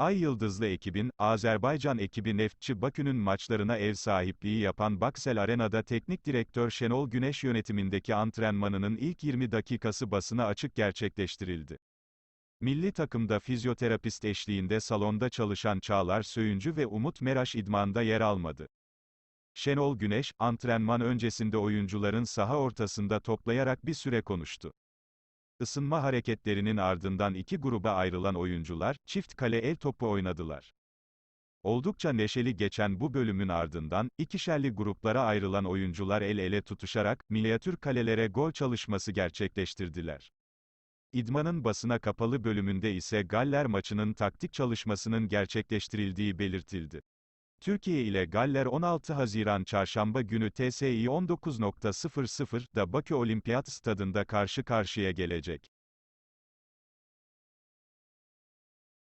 Ay Yıldızlı ekibin, Azerbaycan ekibi Neftçi Bakü'nün maçlarına ev sahipliği yapan Baksel Arena'da teknik direktör Şenol Güneş yönetimindeki antrenmanının ilk 20 dakikası basına açık gerçekleştirildi. Milli takımda fizyoterapist eşliğinde salonda çalışan Çağlar Söyüncü ve Umut Meraş idmanda yer almadı. Şenol Güneş, antrenman öncesinde oyuncuların saha ortasında toplayarak bir süre konuştu. Isınma hareketlerinin ardından iki gruba ayrılan oyuncular, çift kale el topu oynadılar. Oldukça neşeli geçen bu bölümün ardından, ikişerli gruplara ayrılan oyuncular el ele tutuşarak, minyatür kalelere gol çalışması gerçekleştirdiler. İdmanın basına kapalı bölümünde ise Galler maçının taktik çalışmasının gerçekleştirildiği belirtildi. Türkiye ile Galler 16 Haziran Çarşamba günü TSI 19.00'da Bakü Olimpiyat Stadında karşı karşıya gelecek.